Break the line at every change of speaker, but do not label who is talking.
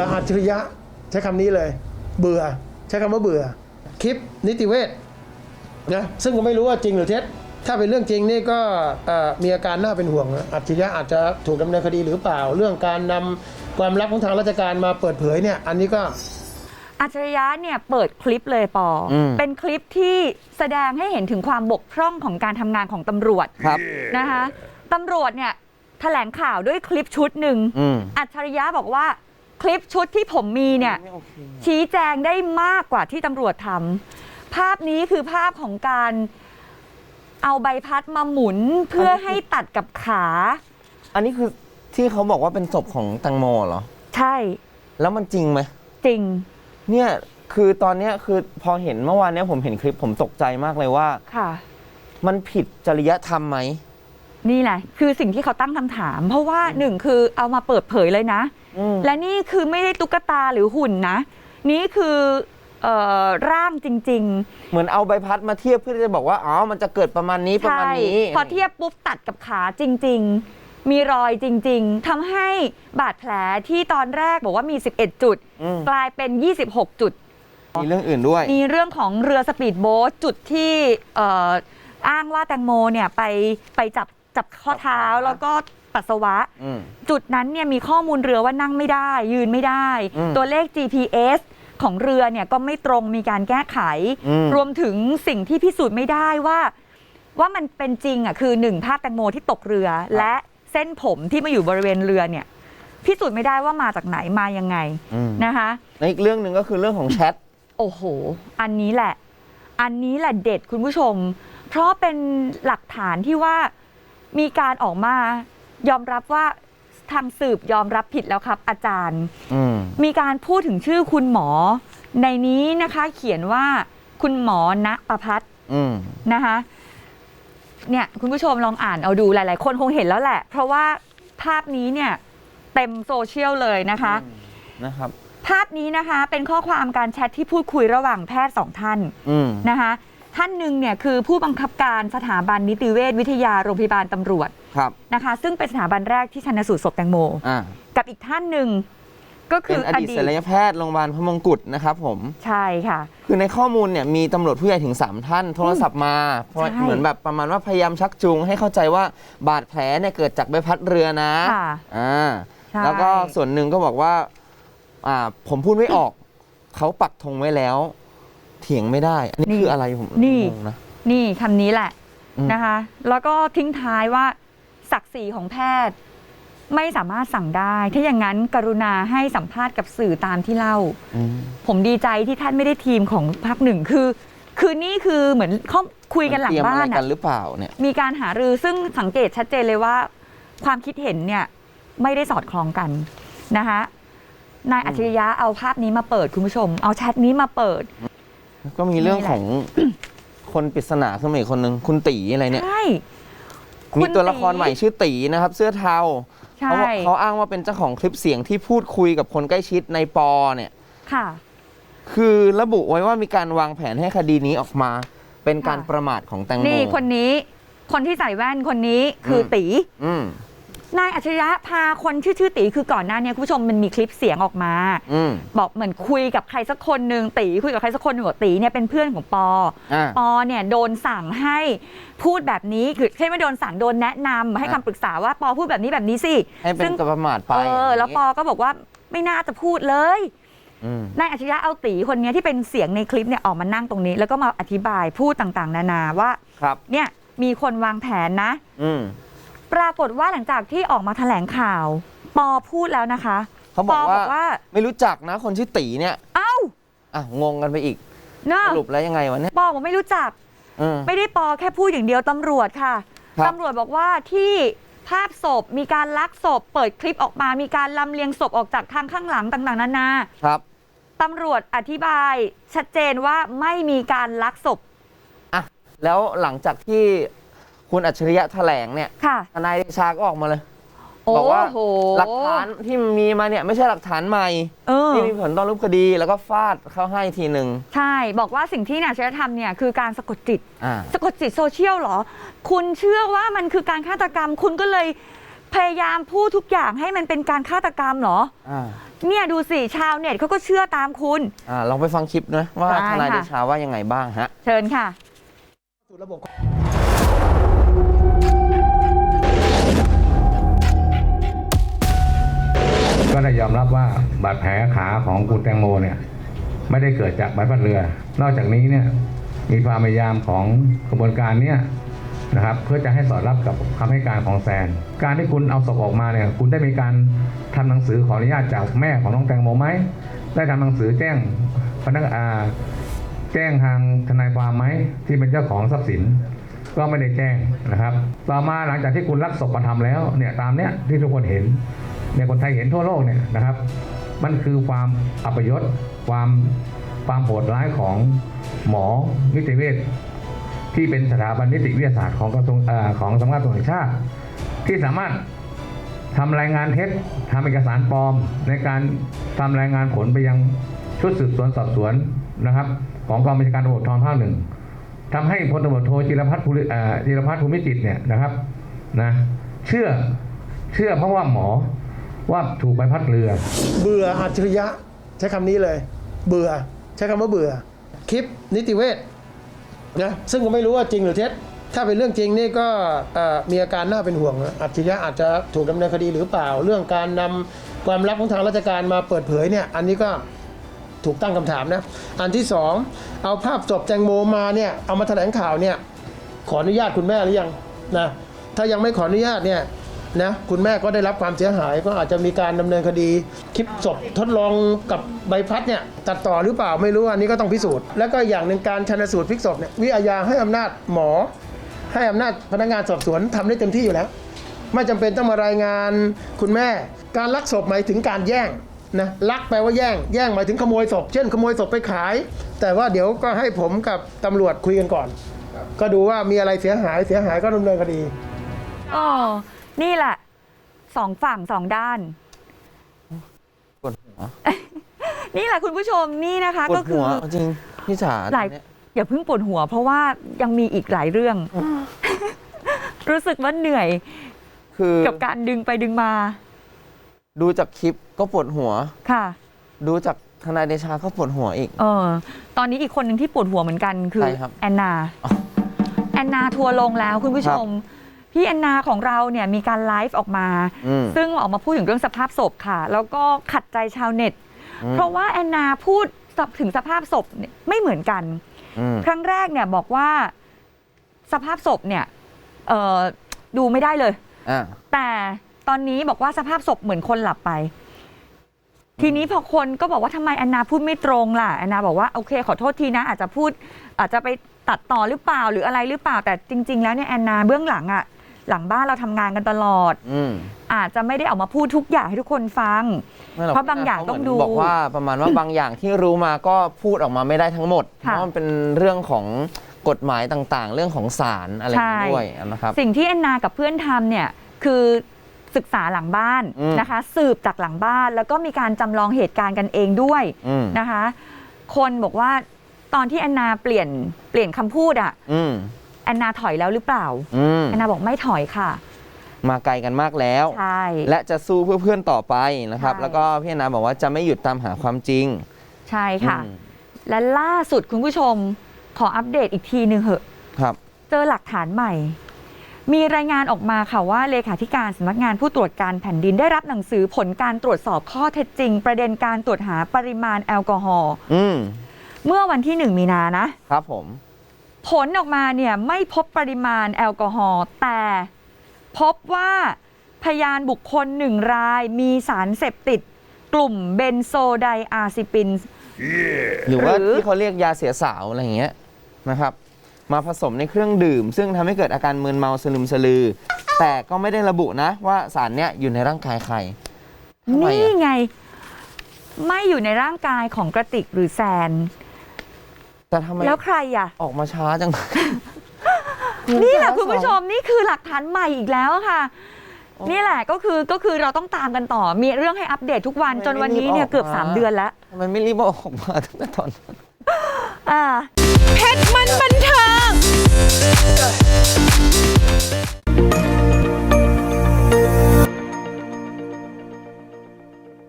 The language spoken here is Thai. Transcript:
ออัจฉริยะใช้คำนี้เลย เบื่อ ใช้คำว่าเบื่อ คลิปนิติเวชนะซึ่งก็ไม่รู้ว่าจริงหรือเท็จ ถ้าเป็นเรื่องจริงนี่ก็เอ่อมีอาการน่าเป็นห่วงนะอัจฉริยะอาจจะถูกดำเนินคดีหรือเปล่า เรื่องการนำความลับของทางราชการมาเปิดเผยเนี่ยอันนี้ก็
อัจฉริยะเนี่ยเปิดคลิปเลยปออ
ม
เป็นคลิปที่แสดงให้เห็นถึงความบกพร่องของการทำงานของตำรวจ
ครับ
นะคะตำรวจเนี่ยแถลงข่าวด้วยคลิปชุดหนึ่ง
อืม
อัจฉริยะบอกว่า คลิปชุดที่ผมมีเนี่ยชี้แจงได้มากกว่าที่ตำรวจทำภาพนี้คือภาพของการเอาใบพัดมาหมุนเพื่อให้ตัดกับขา
อันนี้คือที่เขาบอกว่าเป็นศพของแตังโมเหรอ
ใช่
แล้วมันจริงไหม
จริง
เนี่ยคือตอนเนี้ยคือพอเห็นเมื่อวานเนี้ยผมเห็นคลิปผมตกใจมากเลยว่า
ค่ะ
มันผิดจริยธรรมไหม
นี่แหละคือสิ่งที่เขาตั้งคำถาม เพราะว่าหนึ่งคือเอามาเปิดเผยเลยนะ
อืม
และนี่คือไม่ได้ตุ๊กตาหรือหุ่นนะ นี่คือเอ่อร่างจริง
เหมือนเอาใบพัดมาเทียบเพื่อที่จะบอกว่าอ๋อมันจะเกิดประมาณนี้
ๆ
ประมาณ
ใช่
นี้
พอเทียบปุ๊บตัดกับขาจริง ๆ มีรอยจริง ๆทำให้บาดแผลที่ตอนแรกบอกว่ามี 11 จุด
อืม
กลายเป็น 26 จุด
มีเรื่องอื่นด้วย
มีเรื่องของเรือสปีดโบ๊ทจุดที่เอ่ออ้างว่าแตงโมเนี่ยไปไปจับ จับข้อเท้าแล้วก็ปัสสาวะ
อืม
จุดนั้นเนี่ยมีข้อมูลเรือว่านั่งไม่ได้ ยืนไม่ได้
อืม
ตัวเลข GPS ของเรือเนี่ยก็ไม่ตรงมีการแก้ไข
อืม
รวมถึงสิ่งที่พิสูจน์ไม่ได้ว่า ว่ามันเป็นจริงอะคือหนึ่งภาพแตงโมที่ตกเรือ และเส้นผมที่มาอยู่บริเวณเรือเนี่ย พิสูจน์ไม่ได้ว่ามาจากไหนมายังไง
อืม
นะคะ
และอีกเรื่องหนึ่งก็คือเรื่องของแชท
โอ้โห อันนี้แหละ อันนี้แหละเด็ดคุณผู้ชม เพราะเป็นหลักฐานที่ว่า มีการออกมายอมรับว่าทางสืบยอมรับผิดแล้วครับ อาจารย์
อืม
มีการพูดถึงชื่อคุณหมอ ในนี้นะคะเขียนว่าคุณหมอณประพัฒน์
อืม
นะคะเนี่ยคุณผู้ชมลองอ่านเอาดูหลาย ๆ คนคงเห็นแล้วแหละ เพราะว่าภาพนี้เนี่ยเต็มโซเชียลเลยนะคะ
นะครับ
ภาพนี้นะคะเป็นข้อความการแชทที่พูดคุยระหว่างแพทย์สองท่าน
อืม
นะคะ ท่านหนึ่งเนี่ยคือผู้บังคับการสถาบันนิติเวชวิทยาโรงพยาบาลตำรวจ
ครับ
นะคะ ซึ่งเป็นสถาบันแรกที่ชันสูตรศพแตงโม
อ่า
กับอีกท่านหนึ่งก็คื
เป็น
อ
อ
อ
ดีต
ดี
ศัล
ต
ยแพทย์โรงพยาบาลพระมงกุฎนะครับผม
ใช่ค่ะ
คือในข้อมูลเนี่ยมีตำรวจผู้ใหญ่ถึง 3 ท่านโทรศัพท์มาเพราะ
ใช่
เหมือนแบบประมาณว่าพยายามชักจูงให้เข้าใจว่าบาดแผลเนี่ยเกิดจากใบพัดเรือนะ
ค่ะ
อ่า
ใช่
แล้วก็ส่วนหนึ่งก็บอกว่าอ่าผมพูดไม่ออก เขาปักธงไว้แล้ว เถียงไม่ได้ อันนี้คืออะไรผม
นี่
งงนะ
นี่คำนี้แหละ
อืม
นะคะ แล้วก็ทิ้งท้ายว่าศักดิ์ศรีของแพทย์ ไม่สามารถสั่งได้ ถ้าอย่างนั้นกรุณาให้สัมภาษณ์กับสื่อตามที่เล่า
อืม
ผมดีใจที่ท่านไม่ได้ทีมของภาคหนึ่งคือ คือนี่คือเหมือนเขาคุยกันหลัง
เตรียม
บ้า
อะไร
น
กั
อะ
นหรือเปล่าเนี่ย
มีการหารือซึ่งสังเกตชัดเจนเลยว่า ความคิดเห็นเนี่ยไม่ได้สอดคล้องกันนะคะนายอัจฉริยะเอาภาพนี้มาเปิดคุณผู้ชม เอาแชทนี้มาเปิด
ก็มีเรื่อง
นี่แหละ
ของคนปริศนาขึ้นมาอีกคนหนึ่งคุณตีอะไรเนี่ย
ใช่
มี
คุณ
ตัวละคร
ตี
ใหม่ชื่อตีนะครับ เสื้อเทา
ใช่
เขาบอกเขาอ้างว่าเป็นเจ้าของคลิปเสียงที่พูดคุยกับคนใกล้ชิดในปอเนี่ย
ค่ะ
คือระบุไว้ว่ามีการวางแผนให้คดีนี้ออกมา เป็นการ
ค่ะ
ประมาทของแตงโม
นี่คนนี้ คนที่ใส่แว่นคนนี้คืออ
ม
ตี
อืม
นายอัจฉริยะพาคนชื่อชื่อตีคือก่อนหน้าเนี้คุณผู้ชมมันมีคลิปเสียงออกมา
อืม
บอกเหมือนคุยกับใครสักคนหนึ่งตีคุยกับใครสักคนหนึ่งบอกตีเนี่ยเป็นเพื่อนของปอ
อ่า
ปอเนี่ยโดนสั่งให้พูดแบบนี้คือใช่ไหมโดนสั่งโดนแนะนำให้คำ
อะ
ปรึกษาว่าปอพูดแบบนี้แบบนี้สิ
ให้เป็น
ซึ่ง
การประมาทไป
เออ แล้วปอก็บอกว่าไม่น่าจะพูดเลย
อืม
นายอัจฉริยะเอาตีคนเนี้ยที่เป็นเสียงในคลิปเนี่ยออกมานั่งตรงนี้ แล้วก็มาอธิบายพูดต่างๆ นานาว่า
ครับ
เนี่ยมีคนวางแผนนะ
อืม
ปรากฏว่าหลังจากที่ออกมาแถลงข่าว ปอพูดแล้วนะคะ
เขาบอก
ป
ว่า
ว่า
ไม่รู้จักนะคนชื่อตีเนี่ย
เอ้า
อะงงกันไปอีก
เนาะ
สรุปแล้วยังไงวะเนี่ย
ปอบอกไม่รู้จัก
เออ
ไม่ได้ปอแค่พูดอย่างเดียวตำรวจค่ะ
ครับ
ตำรวจบอกว่าที่ภาพศพมีการลักศพ เปิดคลิปออกมา มีการลำเลียงศพออกจากทางข้างหลังต่างๆนานา
ครับ
ตำรวจอธิบายชัดเจนว่าไม่มีการลักศพ
อะแล้วหลังจากที่ คุณอัจฉริยะแถลงเนี่ย
ค่ะ
ทนายเดชาก็ออกมาเลย
โอ้
บอกว่า
โห
หลักฐานที่มีมาเนี่ยไม่ใช่หลักฐานใหม่
เออ
ที่มีผลต่อรูปคดีแล้วก็ฟาดเข้าให้ทีหนึ่ง
ใช่ บอกว่าสิ่งที่นายชยธรรมเนี่ยคือการสะกดจิต
อ่า
สะกดจิตโซเชียลเหรอ คุณเชื่อว่ามันคือการฆาตกรรม คุณก็เลยพยายามพูดทุกอย่างให้มันเป็นการฆาตกรรมเหรอ
อ่า
เนี่ยดูสิชาวเน็ตเขาก็เชื่อตามคุณ
อ่า ลองไปฟังคลิปนะว่า
ได้
ทนาย
ค่ะ
เดชาว่ายังไงบ้างฮะ
เชิญค่ะ
สู่ระบบ
ก็ได้ยอมรับว่าบาดแผลขาของคุณแตงโมเนี่ยไม่ได้เกิดจากใบพัดเรือ นอกจากนี้เนี่ยมีความพยายามของกระบวนการเนี่ยนะครับเพื่อจะให้สอดรับกับคำให้การของแซน การที่คุณเอาศพออกมาเนี่ยคุณได้มีการทำหนังสือขออนุญาตจากแม่ของน้องแตงโมไหมได้ทำหนังสือแจ้งพนักอาแจ้งทางทนายความไหมที่เป็นเจ้าของทรัพย์สิน ก็ไม่ได้แจ้งนะครับ ต่อมาหลังจากที่คุณรับศพมาทำแล้วเนี่ยตามเนี้ยที่ทุกคนเห็น เนี่ยคนไทยเห็นทั่วโลกเนี่ยนะครับ มันคือความอัปยศความความโหดร้ายของหมอนิติเวชที่เป็นสถาบันนิติวิทยาศาสตร์ของกระทรวงอของสำนักงานตำรวจแห่งชาติ ที่สามารถทำรายงานเท็จทำเอกสารปลอม ในการทำรายงานผลไปยังชุดสืบสวนสอบสวนนะครับ ของกองบัญชาการตำรวจทองภาคหนึ่งทำให้พลตำรวจโทจิรพัฒน์ภูริจิรพัฒน์ภูมิจิตเนี่ยนะครับนะเชื่อเชื่อเพราะว่าหมอ ว่าถูกใบพัดเรือ
เบื่ออัจฉริยะใช้คำนี้เลย เบื่อใช้คำว่าเบื่อ คลิปนิติเวชนะซึ่งก็ไม่รู้ว่าจริงหรือเท็จถ้าเป็นเรื่องจริงนี่ก็มีอาการน่าเป็นห่วงอัจฉริยะอาจจะถูกดำเนินคดีหรือเปล่า เรื่องการนำความลับของทางราชการมาเปิดเผยเนี่ยอันนี้ก็ถูกตั้งคำถามนะอันที่สองเอาภาพศพแตงโมมาเนี่ยเอามาแถลงข่าวเนี่ยขออนุญาตคุณแม่หรือยังนะถ้ายังไม่ขออนุญาตเนี่ย นะคุณแม่ก็ได้รับความเสียหายก็อาจจะมีการดำเนินคดีคลิปศพทดลองกับใบพัดเนี่ยตัดต่อหรือเปล่าไม่รู้อันนี้ก็ต้องพิสูจน์แล้วก็อย่างหนึ่งการชันสูตรพลิกศพเนี่ยวิอาญาให้อำนาจหมอ ให้อำนาจพนักงานสอบสวนทำได้เต็มที่อยู่แล้ว ไม่จำเป็นต้องมารายงานคุณแม่ การลักศพหมายถึงการแย่งนะลักแปลว่าแย่ง แย่งหมายถึงขโมยศพ เช่นขโมยศพไปขาย แต่ว่าเดี๋ยวก็ให้ผมกับตำรวจคุยกันก่อน ก็ดูว่ามีอะไรเสียหายเสียหายก็ดำเนินคดี
อ๋อ นี่แหละสองฝั่งสองด้าน
ปวดหัว
นี่แหละคุณผู้ชมนี่นะคะ
ปว
ก็
ด
คื
หั
อ
วจริงพี่จ๋า
หลาย
ตอนเนี้ย
อย่าเพิ่งปวดหัว เพราะว่ายังมีอีกหลายเรื่อง รู้สึกว่าเหนื่อย
คือ
กับการดึงไปดึงมา
ดูจากคลิปก็ปวดหัว
ค่ะ
ดูจากทนายเดชาก็ปวดหัวอีก
เออตอนนี้อีกคนหนึ่งที่ปวดหัวเหมือนกันคือ
ใครครับ
แอนนา
อ๋อ
แอนนาทัวร์ลงแล้วคุณผู้ชม พี่แอนนาของเราเนี่ยมีการไลฟ์ออกมา
อืม
ซึ่งออกมาพูดถึงเรื่องสภาพศพค่ะ แล้วก็ขัดใจชาวเน็ต
อืม
เพราะว่าแอนนาพูดถึงสภาพศพเนี่ยไม่เหมือนกัน
อืม
ครั้งแรกเนี่ยบอกว่าสภาพศพเนี่ยเอ่อดูไม่ได้เลย
อ่า
แต่ตอนนี้บอกว่าสภาพศพเหมือนคนหลับไป ทีนี้พอคนก็บอกว่าทำไมแอนนาพูดไม่ตรงล่ะแอนนาบอกว่าโอเค ขอโทษทีนะ อาจจะพูด อาจจะไปตัดต่อหรือเปล่าหรืออะไรหรือเปล่าแต่จริง ๆ แล้วเนี่ยแอนนาเบื้องหลังอะ หลังบ้านเราทำงานกันตลอด
อืม
อาจจะไม่ได้ออกมาพูดทุกอย่างให้ทุกคนฟัง
ไม่หรอก
เพราะบางอย่างต้องดู
บอกว่าประมาณว่าบางอย่างที่รู้มาก็พูดออกมาไม่ได้ทั้งหมดเพ
ค่ะ
ราะมันเป็นเรื่องของกฎหมายต่างๆ เรื่องของศาลอะไรอย่างนี้
ใช่
ด้วยนะครับ
สิ่งที่แอนนากับเพื่อนทำเนี่ยคือศึกษาหลังบ้าน
อืม
นะคะ สืบจากหลังบ้าน แล้วก็มีการจำลองเหตุการณ์กันเองด้วย
อืม
นะคะ คนบอกว่าตอนที่แอนนาเปลี่ยนเปลี่ยนคำพูดอะ
อืม
แอนนาถอยแล้วหรือเปล่า
อืม
แอนนาบอกไม่ถอยค่ะ
มาไกลกันมากแล้ว
ใช่
และจะสู้เพื่อเพื่อนต่อไปนะครับ
ใช่
แล้วก็พี่แอนนาบอกว่าจะไม่หยุดตามหาความจริง
ใช่ค่ะ
อืม
และล่าสุดคุณผู้ชมขออัปเดตอีกทีหนึ่งเหอะ
ครับ
เจอหลักฐานใหม่ มีรายงานออกมาค่ะว่าเลขาธิการสำนักงานผู้ตรวจการแผ่นดินได้รับหนังสือผลการตรวจสอบข้อเท็จจริง ประเด็นการตรวจหาปริมาณแอลกอฮอล์
อืม
เมื่อวันที่ 1 มีนานะ
ครับผม
ผลออกมาเนี่ยไม่พบปริมาณแอลกอฮอล์แต่พบว่าพยานบุคคลหนึ่งรายมีสารเสพติด กลุ่มเบนโซไดอาซิปิน
หรือว่า
หรือ
ที่เขาเรียกยาเสียสาวอะไรอย่างเงี้ยนะครับ มาผสมในเครื่องดื่ม ซึ่งทำให้เกิดอาการมึนเมาสลึมสลือ แต่ก็ไม่ได้ระบุนะว่าสารเนี้ยอยู่ในร่างกายใคร ทำไม
นี่
อะ
ไง ไม่อยู่ในร่างกายของกระติกหรือแซน
แต่ทำไม
แล้วใครอะ
ออกมาช้าจัง
นี่แหละคุณผู้ชมนี่คือหลักฐานใหม่อีกแล้วค่ะ นี่แหละก็คือก็คือเราต้องตามกันต่อ มีเรื่องให้อัปเดตทุกวัน
ทำไม
จนวันนี้
ไม่รีบ
เนี่ย
ออก
เกือบ
มา
3เดือนแล้ว
ทำไมไม่รีบเอาออกมาตั้งแต่ตอนนั้น
อ่า
เพชรมันบันเทิง